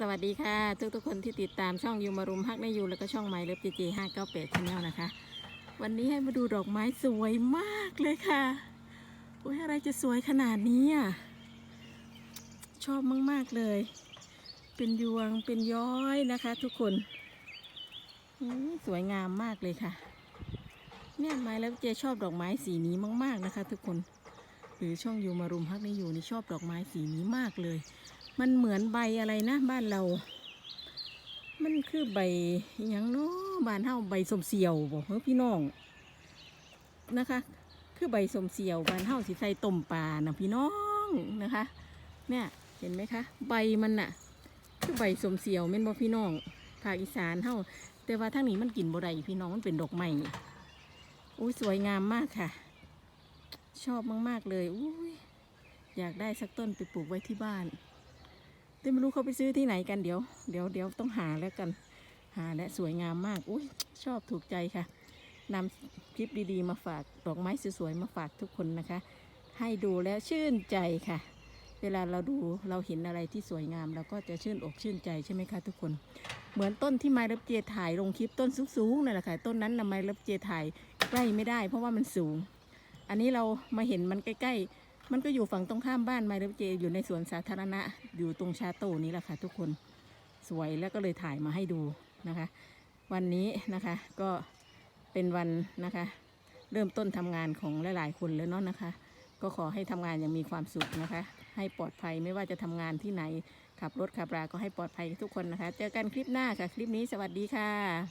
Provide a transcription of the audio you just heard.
สวัสดีค่ะ ทุกทุกคนที่ติดตามช่องยูมารุมฮักในยูแล้วก็ช่องไมเลิฟจีจีห้าเก้าแปดชแนลนะคะ วันนี้ให้มาดูดอกไม้สวยมากเลยค่ะโอ้ยอะไรจะสวยขนาดนี้อะชอบมาก ๆ เลย เป็นยวงเป็นย้อยนะคะ ทุกคนสวยงามมากเลยค่ะ เนี่ยไมเลิฟเจชอบดอกไม้สีนี้มาก ๆนะคะ ทุกคน หรือช่องยูมารุมฮักในยูนี่ชอบดอกไม้สีนี้มากเลย มันเหมือนใบอะไรนะบ้านเรา มันคือใบอย่างเนาะบ้านเฮาใบสมเสียวบอกเฮ้พี่น้องนะคะ คือใบสมเสียวบ้านเฮาสิใส่ต้มปลานะพี่น้องนะคะ เนี่ยเห็นไหมคะ ใบมันน่ะ คือใบสมเสียวแม่นบ่พี่น้องภาคอีสานเฮาแต่ว่าทางนี้มันกินบ่ได้พี่น้องมันเป็นดอกไม้อุ้ยสวยงามมากค่ะ ชอบมาก ๆ เลยอุ้ยอยากได้สักต้นไปปลูกไว้ที่บ้าน แต่ไม่รู้เขาไปซื้อที่ไหนกันเดี๋ยวเดี๋ยวเดี๋ยวต้องหาแล้วกัน หาและสวยงามมากอุ้ยชอบถูกใจค่ะนำคลิปดีๆ มาฝากดอกไม้สวยๆมาฝากทุกคนนะคะ ให้ดูแล้วชื่นใจค่ะ เวลาเราดูเราเห็นอะไรที่สวยงามเราก็จะชื่นอกชื่นใจใช่ไหมคะทุกคนเหมือนต้นที่ไมล์รับเจถ่ายลงคลิปต้นสูงๆนั่นแหละค่ะต้นนั้นนะไมล์รับเจถ่ายใกล้ไม่ได้ เพราะว่ามันสูง อันนี้เรามาเห็นมันใกล้ๆ มันก็อยู่ฝั่งตรงข้ามบ้านไมล์รับเจอยู่ในสวนสาธารณะ อยู่ตรงชาโต้นี้แหละค่ะทุกคนสวยแล้วก็เลยถ่ายมาให้ดูนะคะ วันนี้นะคะก็เป็นวันนะคะ เริ่มต้นทำงานของหลาย ๆ คนแล้วเนาะนะคะ ก็ขอให้ทำงานอย่างมีความสุขนะคะ ให้ปลอดภัยไม่ว่าจะทำงานที่ไหนขับรถขับราก็ให้ปลอดภัยทุกคนนะคะ เจอกันคลิปหน้าค่ะ คลิปนี้สวัสดีค่ะ